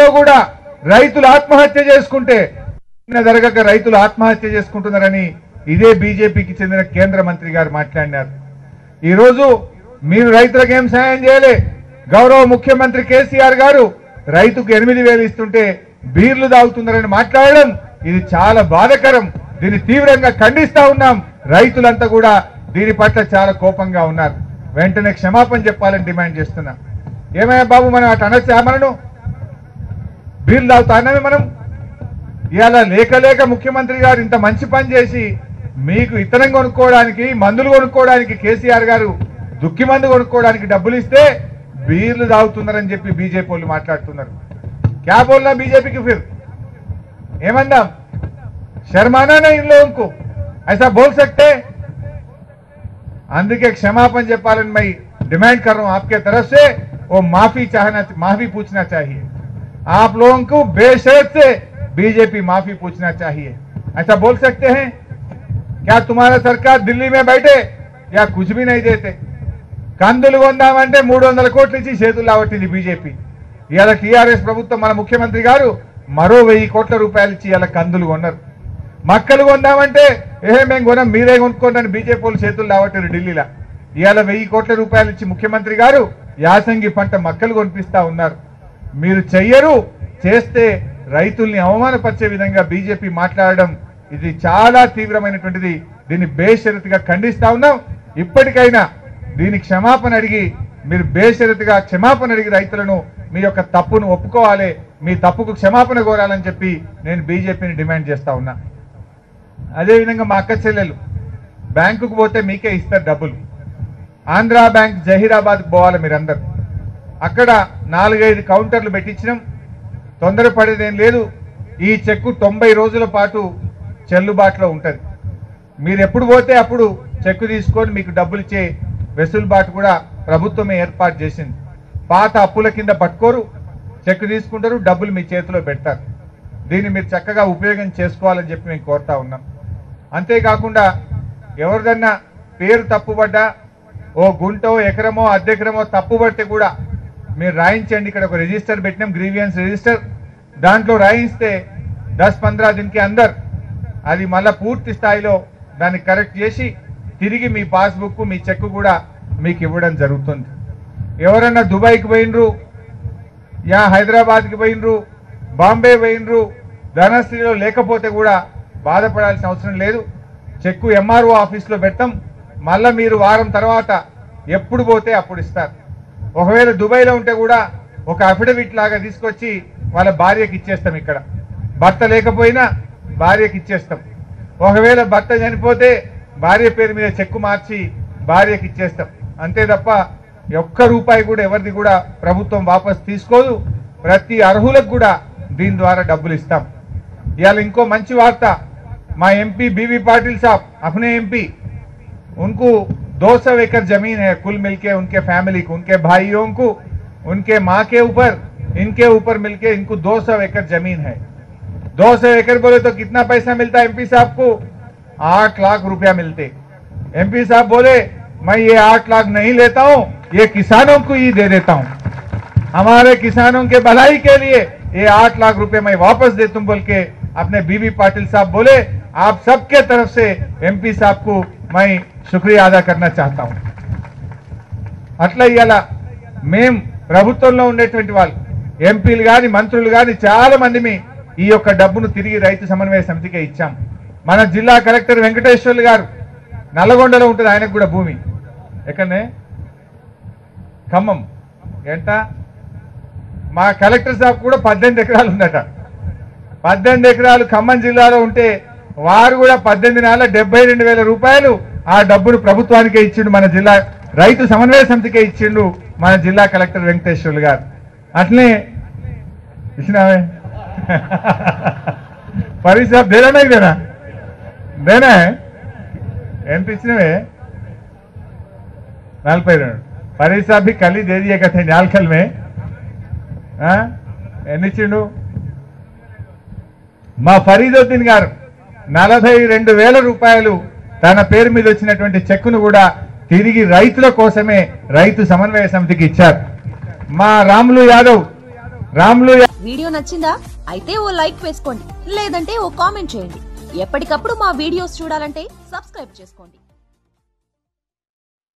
లో కూడా రైతులు ఆత్మహత్య చేసుకుంటే జరగక రైతులు ఆత్మహత్య చేసుకుంటున్నారని ఇదే బీజేపీకి చెందిన కేంద్ర మంత్రి గారు మాట్లాడినారు. ఈరోజు మీరు రైతులకు ఏం సాయం చేయలే? గౌరవ ముఖ్యమంత్రి కేసీఆర్ గారు రైతుకు ఎనిమిది వేలు ఇస్తుంటే బీర్లు దాగుతున్నారని మాట్లాడడం ఇది చాలా బాధకరం. దీన్ని తీవ్రంగా ఖండిస్తా ఉన్నాం. రైతులంతా కూడా దీని పట్ల చాలా కోపంగా ఉన్నారు. వెంటనే క్షమాపణ చెప్పాలని డిమాండ్ చేస్తున్నా. ఏమయ్యా బాబు మనం అటు అనొచ్చా మనను? తాగుతా తాగుతానే మనం? ఇవాళ లేక లేక ముఖ్యమంత్రి గారు ఇంత మంచి పని చేసి మీకు ఇతనం కొనుక్కోవడానికి మందులు కొనుక్కోవడానికి కేసీఆర్ గారు దుక్కి మందు కొనుక్కోవడానికి డబ్బులు ఇస్తే బీర్లు తాగుతున్నారని చెప్పి బీజేపీ వాళ్ళు మాట్లాడుతున్నారు. క్యా బోల్నా బీజేపీకి ఫిర్? ఏమన్నా శర్మానా ఇంట్లో ఇంకో ఐసా బోల్ సక్తే? అందుకే క్షమాపణ చెప్పాలని मैं डिमांड कर रहा हूं आपके तरफ से वो माफी चाहना माफी पूछना चाहिए आप लोगों को बेशर्त से बीजेपी माफी पूछना चाहिए ऐसा बोल सकते हैं क्या तुम्हारा सरकार दिल्ली में बैठे या कुछ भी नहीं देते కందులు కొందామంటే మూడు వందల కోట్లు ఇచ్చి చేతులు లావట్టింది బీజేపీ ఇవాళ టీఆర్ఎస్ ప్రభుత్వం మన ముఖ్యమంత్రి గారు మరో వెయ్యి కోట్ల రూపాయలు ఇచ్చి ఇవాళ కందులు కొన్నారు మక్కలు కొందామంటే ఏ మేము కొనం మీరే కొనుక్కోండి బీజేపీ వాళ్ళు చేతులు రావట్లేదు ఢిల్లీలో. ఇవాళ వెయ్యి కోట్ల రూపాయలు ఇచ్చి ముఖ్యమంత్రి గారు యాసంగి పంట మక్కలు కొనిపిస్తా ఉన్నారు. మీరు చెయ్యరు చేస్తే రైతుల్ని అవమానపరిచే విధంగా బీజేపీ మాట్లాడడం ఇది చాలా తీవ్రమైనటువంటిది. దీన్ని బేషరతుగా ఖండిస్తా ఉన్నాం. ఇప్పటికైనా దీని క్షమాపణ అడిగి మీరు బేషరతుగా క్షమాపణ అడిగి రైతులను మీ యొక్క తప్పును ఒప్పుకోవాలి మీ తప్పుకు క్షమాపణ కోరాలని చెప్పి నేను బీజేపీని డిమాండ్ చేస్తా ఉన్నా. అదేవిధంగా మా అక్క చెల్లెలు. బ్యాంకుకు పోతే మీకే ఇస్తారు డబ్బులు. ఆంధ్రా బ్యాంక్ జహీరాబాద్ పోవాలి మీరందరూ. అక్కడ నాలుగైదు కౌంటర్లు పెట్టించినాం. తొందరపడేదేం లేదు. ఈ చెక్కు తొంభై రోజుల పాటు చెల్లుబాటులో ఉంటుంది. మీరు ఎప్పుడు పోతే అప్పుడు చెక్కు తీసుకొని మీకు డబ్బులు ఇచ్చే వెసులుబాటు కూడా ప్రభుత్వమే ఏర్పాటు చేసింది. పాత అప్పుల కింద పట్టుకోరు. చెక్కు తీసుకుంటారు డబ్బులు మీ చేతిలో పెడతారు. దీన్ని మీరు చక్కగా ఉపయోగం చేసుకోవాలని చెప్పి మేము కోరుతా ఉన్నాం. అంతేకాకుండా ఎవరిదన్నా పేరు తప్పుబడ్డా ఓ గుంటో ఎకరమో అర్ధెకరమో తప్పుబడితే కూడా మీరు రాయించండి. ఇక్కడ ఒక రిజిస్టర్ పెట్టినాం గ్రీవియన్స్ రిజిస్టర్. దాంట్లో రాయిస్తే దస్ పంద్రా దీనికి అందరు. అది మళ్ళీ పూర్తి స్థాయిలో దాన్ని కరెక్ట్ చేసి తిరిగి మీ పాస్బుక్ మీ చెక్ కూడా మీకు ఇవ్వడం జరుగుతుంది. ఎవరన్నా దుబాయ్కి పోయినరు యా హైదరాబాద్కి పోయినరు బాంబే పోయినరు ధనశ్రీలో లేకపోతే కూడా బాధపడాల్సిన అవసరం లేదు. చెక్కు ఎంఆర్ఓ ఆఫీస్లో పెడతాం మళ్ళీ మీరు వారం తర్వాత ఎప్పుడు పోతే అప్పుడు ఇస్తారు. ఒకవేళ దుబాయ్లో ఉంటే కూడా ఒక అఫిడవిట్ లాగా తీసుకొచ్చి వాళ్ళ భార్యకి ఇచ్చేస్తాం ఇక్కడ. భర్త లేకపోయినా భార్యకి ఇచ్చేస్తాం. ఒకవేళ భర్త చనిపోతే భార్య పేరు మీద చెక్కు మార్చి భార్యకి ఇచ్చేస్తాం. అంతే తప్ప ఒక్క రూపాయి కూడా ఎవరిది కూడా ప్రభుత్వం వాపసు తీసుకోదు. ప్రతి అర్హులకు కూడా దీని ద్వారా డబ్బులు ఇస్తాం. ఇవాళ ఇంకో మంచి వార్త మా ఎంపీ బీవీ पाटिल साहब अपने एमपी उनको 200 एकड़ जमीन है कुल मिलके उनके फैमिली को उनके भाइयों को उनके माँ के ऊपर इनके ऊपर मिलके इनको 200 एकड़ जमीन है 200 एकड़ बोले तो कितना पैसा मिलता है एमपी साहब को आठ लाख रुपया मिलते एमपी साहब बोले मैं ये आठ लाख नहीं लेता हूँ ये किसानों को ही दे देता हूँ हमारे किसानों के भलाई के लिए ये आठ लाख रुपए मैं वापस दे तुम बोल के अपने बीबी पाटिल साहब बोले आप सबके तरफ से एमपी साहब को मैं शुक्रिया अदा करना चाहता हूं అట్లా ఇవాళ మేం ప్రభుత్వంలో ఉండేటువంటి వాళ్ళు ఎంపీలు కానీ మంత్రులు కానీ చాలా మంది మీ ఈ యొక్క డబ్బును తిరిగి రైతు సమన్వయ సమితికే ఇచ్చాం మన జిల్లా కలెక్టర్ వెంకటేశ్వర్లు గారు నల్లగొండలో ఉంటుంది ఆయనకు కూడా భూమి ఎక్కడనే ఖమ్మం ఎంత మా కలెక్టర్ సాబ్ కూడా పద్దెనిమిది ఎకరాలు ఉందట పద్దెనిమిది ఎకరాలు ఖమ్మం జిల్లాలో ఉంటే వారు కూడా పద్దెనిమిది నెలల డెబ్బై రెండు వేల రూపాయలు ఆ డబ్బును ప్రభుత్వానికే ఇచ్చిండు మన జిల్లా రైతు సమన్వయ సమితికే ఇచ్చిండు మన జిల్లా కలెక్టర్ వెంకటేశ్వర్లు గారు. అట్లే ఇచ్చినావే? పరిసాబ్ దేనా దేనా? ఎంత ఇచ్చినవే? నలభై రెండు. పరిసాబ్ కలి దేదీయ కథ నాలుకల్మే ఎన్నిచ్చిండు? మా ఫరీదుద్దీన్ గారు నలభై రెండు వేల రూపాయలు తన పేరు మీద వచ్చినటువంటి చెక్కును కూడా తిరిగి రైతుల కోసమే రైతు సమన్వయ సమితికి ఇచ్చారు. మా రాములు యాదవ్ రాములు వీడియో నచ్చిందా? అయితే ఓ లైక్ వేసుకోండి లేదంటే ఓ కామెంట్ చేయండి. ఎప్పటికప్పుడు మా వీడియోస్ చూడాలంటే సబ్స్క్రైబ్ చేసుకోండి.